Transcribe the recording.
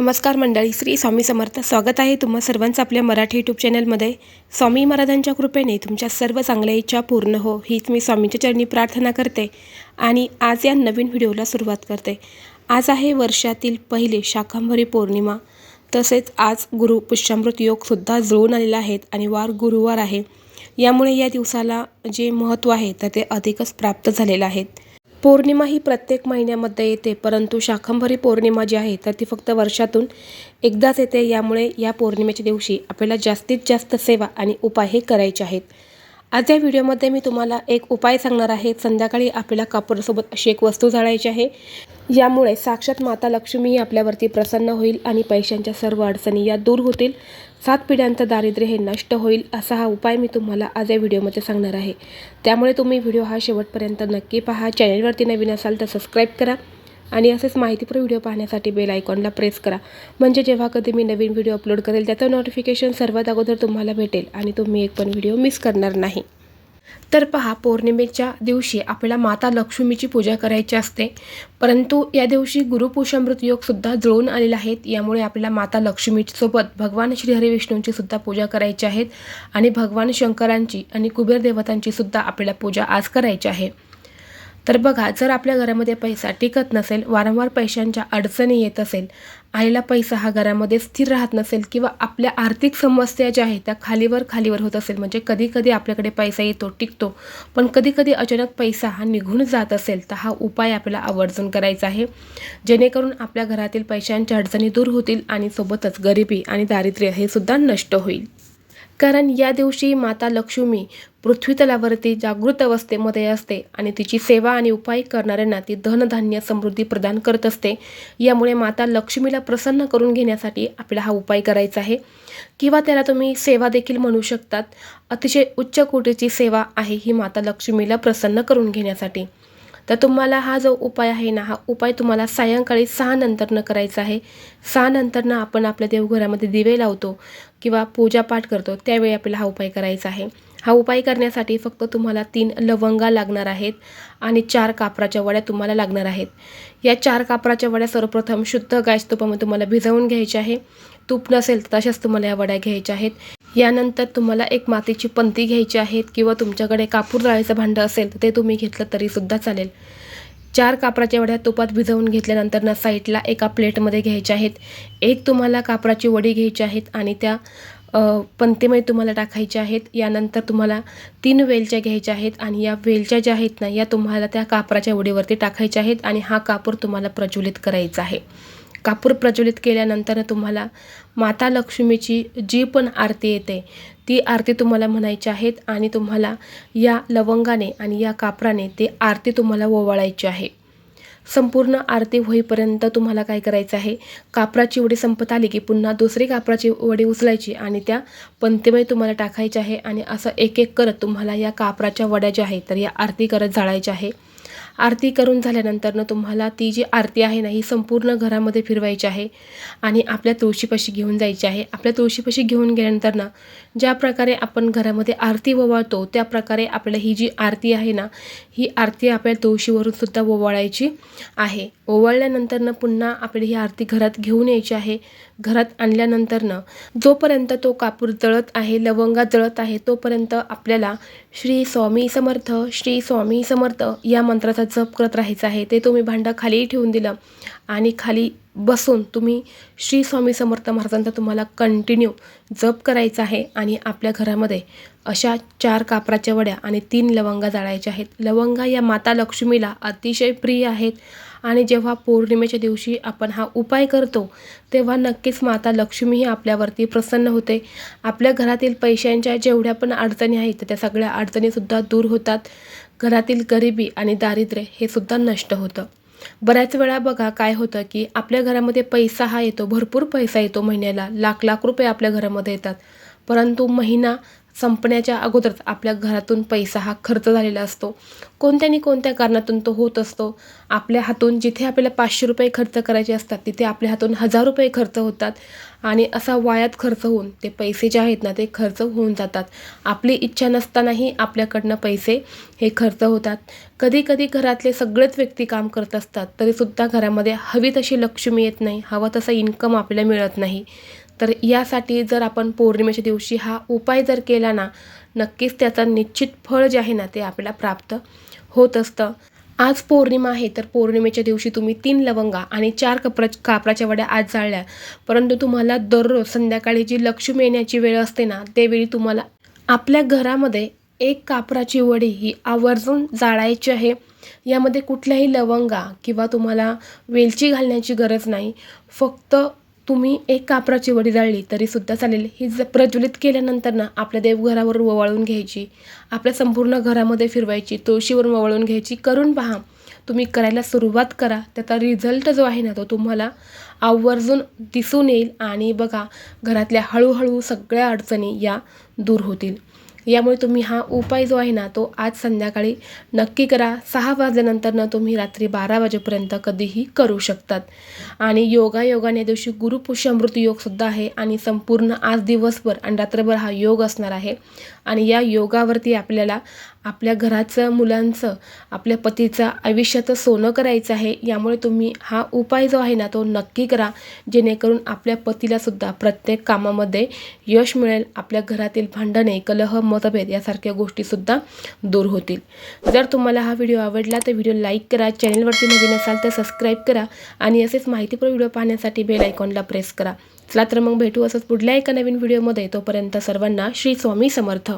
नमस्कार मंडळी श्री स्वामी समर्थ. स्वागत आहे तुम्हा सर्वांचं आपल्या मराठी यूट्यूब चॅनलमध्ये स्वामी महाराजांच्या कृपेने तुमच्या सर्व चांगल्या इच्छा पूर्ण हो हीच मी स्वामींच्या चरणी प्रार्थना करते आणि आज या नवीन व्हिडिओला सुरुवात करते. आज आहे वर्षातील पहिले शाकांभरी पौर्णिमा. तसेच आज गुरु पुष्यामृत योगसुद्धा जुळून आलेला आहेत आणि वार गुरुवार आहे. यामुळे या दिवसाला जे महत्त्व आहे तर ते अधिकच प्राप्त झालेलं आहे. पौर्णिमा ही प्रत्येक महिन्यामध्ये येते परंतु शाकंभरी पौर्णिमा जी आहे तर ती फक्त वर्षातून एकदाच येते. यामुळे या पौर्णिमेच्या दिवशी आपल्याला जास्तीत जास्त सेवा आणि उपाय हे करायचे आहेत. आज या व्हिडिओमध्ये मी तुम्हाला एक उपाय सांगणार आहे. संध्याकाळी आपल्याला कापडासोबत अशी एक वस्तू जाळायची आहे. यामुळे साक्षात माता लक्ष्मी आपल्यावरती प्रसन्न होईल आणि पैशांच्या सर्व अडचणी या दूर होतील. सात पिढ्यांचं दारिद्र्य हे नष्ट होईल असा हा उपाय मी तुम्हाला आज या व्हिडिओमध्ये सांगणार आहे. त्यामुळे तुम्ही व्हिडिओ हा शेवटपर्यंत नक्की पहा. चॅनलवरती नवीन असाल तर सबस्क्राईब करा आणि असेच माहितीपूर्ण व्हिडिओ पाहण्यासाठी बेल आयकॉनला प्रेस करा. म्हणजे जेव्हा कधी मी नवीन व्हिडिओ अपलोड करेल त्याचं नोटिफिकेशन सर्वात अगोदर तुम्हाला भेटेल आणि तुम्ही एक पण व्हिडिओ मिस करणार नाही. तर पहा पौर्णिमेच्या दिवशी आपल्याला माता लक्ष्मीची पूजा करायची असते. परंतु या दिवशी गुरुपुषामृत योगसुद्धा जुळून आलेले आहेत यामुळे आपल्याला माता लक्ष्मीसोबत भगवान श्रीहरिविष्णूंची सुद्धा पूजा करायची आहेत आणि भगवान शंकरांची आणि कुबेर देवतांची सुद्धा आपल्याला पूजा आज करायची आहे. तर बघा जर आपल्या घरामध्ये पैसा टिकत नसेल वारंवार पैशांच्या अडचणी येत असेल आईला पैसा हा घरामध्ये स्थिर राहत नसेल किंवा आपल्या आर्थिक समस्या ज्या आहेत त्या खालीवर खालीवर होत असेल म्हणजे कधी कधी आपल्याकडे पैसा येतो टिकतो पण कधी कधी अचानक पैसा हा निघून जात असेल तर हा उपाय आपल्याला आवर्जून करायचा आहे. जेणेकरून आपल्या घरातील पैशांच्या अडचणी दूर होतील आणि सोबतच गरिबी आणि दारिद्र्य हे सुद्धा नष्ट होईल. कारण या दिवशी माता लक्ष्मी पृथ्वीतलावरती जागृत अवस्थेमध्ये असते आणि तिची सेवा आणि उपाय करणाऱ्यांना ती धनधान्य समृद्धी प्रदान करत असते. यामुळे माता लक्ष्मीला प्रसन्न करून घेण्यासाठी आपला हा उपाय करायचा आहे. किंवा त्याला तुम्ही सेवा देखील म्हणू शकतात. अतिशय उच्च कोटीची सेवा आहे ही माता लक्ष्मीला प्रसन्न करून घेण्यासाठी. तर तुम्हाला हा जो उपाय आहे ना हा उपाय तुम्हाला सायंकाळी सहा नंतरनं करायचा आहे. सहा नंतरनं आपण आपल्या देवघरामध्ये दिवे लावतो किंवा पूजापाठ करतो त्यावेळी आपल्याला हा उपाय करायचा आहे. हा उपाय करण्यासाठी फक्त तुम्हाला तीन लवंगा लागणार आहेत आणि चार कापराच्या वड्या तुम्हाला लागणार आहेत. या चार कापराच्या वड्या सर्वप्रथम शुद्ध गायच तुपामध्ये तुम्हाला भिजवून घ्यायच्या आहे. तूप नसेल तर तशाच तुम्हाला या वड्या घ्यायच्या आहेत. यानंतर तुम्हाला एक मातीची पंती घ्यायची आहेत किंवा तुमच्याकडे कापूर जाळीचं भांडं असेल तर ते तुम्ही घेतलं तरीसुद्धा चालेल. चार कापराच्या वड्या तुपात भिजवून घेतल्यानंतर ना साईडला एका प्लेटमध्ये घ्यायच्या आहेत. एक तुम्हाला कापराची वडी घ्यायची आहेत आणि त्या पंतेमध्ये तुम्हाला टाकायच्या आहेत. यानंतर तुम्हाला तीन वेलच्या घ्यायच्या आहेत आणि या वेलच्या ज्या आहेत ना या तुम्हाला त्या कापराच्या वडीवरती टाकायच्या आहेत आणि हा कापूर तुम्हाला प्रज्वलित करायचा आहे. कापूर प्रज्वलित केल्यानंतर तुम्हाला माता लक्ष्मीची जी पण आरती येते ती आरती तुम्हाला म्हणायची आहेत आणि तुम्हाला या लवंगाने आणि या कापराने ते आरती तुम्हाला ओवाळायची आहे. संपूर्ण आरती होईपर्यंत तुम्हाला काय करायचं आहे? कापराची वडी संपत आली की पुन्हा दुसरी कापराची वडी उचलायची आणि त्या पंथेमध्ये तुम्हाला टाकायची आहे आणि असं एक एक करत तुम्हाला या कापराच्या वड्या ज्या आहेत तर या आरती करत जाळायच्या आहे. आरती करून झाल्यानंतरनं तुम्हाला ती जी आरती आहे ना ही संपूर्ण घरामध्ये फिरवायची आहे आणि आपल्या तुळशीपाशी घेऊन जायची आहे. आपल्या तुळशीपाशी घेऊन गेल्यानंतर ना ज्या प्रकारे आपण घरामध्ये आरती ओवाळतो त्या प्रकारे आपल्याला ही जी आरती आहे ना ही आरती आपल्या तुळशीवरून सुद्धा ओवाळायची आहे. ओवाळल्यानंतरनं पुन्हा आपली ही आरती घरात घेऊन यायची आहे. घरात आणल्यानंतरनं जोपर्यंत तो कापूर जळत आहे लवंगा जळत आहे तोपर्यंत आपल्याला श्री स्वामी समर्थ श्री स्वामी समर्थ या मंत्राचा जप करत राहायचं आहे ते तुम्ही भांडं खालीही ठेवून दिलं. आणि खाली बसून तुम्ही श्री स्वामी समर्थ महाराजांचा तुम्हाला कंटिन्यू जप करायचा आहे आणि आपल्या घरामध्ये अशा चार कापराच्या वड्या आणि तीन लवंगा जाळायच्या आहेत. लवंगा या माता लक्ष्मीला अतिशय प्रिय आहेत आणि जेव्हा पौर्णिमेच्या दिवशी आपण हा उपाय करतो तेव्हा नक्कीच माता लक्ष्मीही आपल्यावरती प्रसन्न होते. आपल्या घरातील पैशांच्या जेवढ्या पण अडचणी आहेत त्या सगळ्या अडचणीसुद्धा दूर होतात. घरातील गरिबी आणि दारिद्र्य हे सुद्धा नष्ट होतं. बऱ्याच वेळा बघा काय होतं की आपल्या घरामध्ये पैसा हा येतो भरपूर पैसा येतो महिन्याला. लाख लाख रुपये आपल्या घरामध्ये येतात. परंतु महिना संपण्याच्या अगोदरच आपल्या घरातून पैसा हा खर्च झालेला असतो. कोणत्या ना कोणत्या कारणातून तो होत असतो? आपल्या हातून जिथे आपल्याला पाचशे रुपये खर्च करायचे असतात तिथे आपल्या हातून हजार रुपये खर्च होतात. आणि असा वायात खर्च होऊन ते पैसे जे आहेत ना ते खर्च होऊन जातात. आपली इच्छा नसतानाही आपल्याकडनं पैसे हे खर्च होतात. कधी कधी घरातले सगळेच व्यक्ती काम करत असतात तरीसुद्धा घरामध्ये हवी तशी लक्ष्मी येत नाही हवा तसा इन्कम आपल्याला मिळत नाही. तर यासाठी जर आपण पौर्णिमेच्या दिवशी हा उपाय जर केला ना नक्कीच त्याचा निश्चित फळ जे आहे ना ते आपल्याला प्राप्त होत असतं. आज पौर्णिमा आहे तर पौर्णिमेच्या दिवशी तुम्ही तीन लवंगा आणि चार कपरा कापराच्या वड्या आज जाळल्या. परंतु तुम्हाला दररोज संध्याकाळी जी लक्ष्मी येण्याची वेळ असते ना त्यावेळी तुम्हाला आपल्या घरामध्ये एक कापराची वडी ही आवर्जून जाळायची आहे. यामध्ये कुठल्याही लवंगा किंवा तुम्हाला वेलची घालण्याची गरज नाही. फक्त तुम्ही एक कापराची वडी जाळली तरीसुद्धा चालेल. ही ज प्रज्वलित केल्यानंतर ना आपल्या देवघरावर ओवाळून घ्यायची. आपल्या संपूर्ण घरामध्ये फिरवायची. तुळशीवरून ववाळून घ्यायची. करून पहा. तुम्ही करायला सुरुवात करा. त्याचा रिझल्ट जो आहे ना तो तुम्हाला आवर्जून दिसून येईल आणि बघा घरातल्या हळूहळू सगळ्या अडचणी या दूर होतील. यामुळे तुम्ही हा उपाय जो आहे ना तो आज संध्याकाळी नक्की करा. सहा वाजल्यानंतर तुम्ही रात्री बारा वाजेपर्यंत कधीही करू शकतात. आणि योगायोगाने दिवशी गुरुपुष्यामृत योगसुद्धा आहे आणि संपूर्ण आज दिवसभर आणि रात्रभर हा योग असणार आहे. आणि या योगावरती आपल्याला आपल्या घराचं मुलांचं आपल्या पतीचं आयुष्याचं सोनं करायचं आहे यामुळे तुम्ही हा उपाय जो आहे ना तो नक्की करा. जेणेकरून आपल्या पतीलासुद्धा प्रत्येक कामामध्ये यश मिळेल आपल्या घरातील भांडणे कलह मतभेद यासारख्या गोष्टीसुद्धा दूर होतील. जर तुम्हाला हा व्हिडिओ आवडला तर व्हिडिओ लाईक करा चॅनलवरती नवीन असाल तर सबस्क्राईब करा आणि असेच माहितीपूर्ण व्हिडिओ पाहण्यासाठी बेल आयकॉनला प्रेस करा. चला तर मग भेटू असंच पुढल्या एका नवीन व्हिडिओमध्ये. तोपर्यंत सर्वांना श्री स्वामी समर्थ.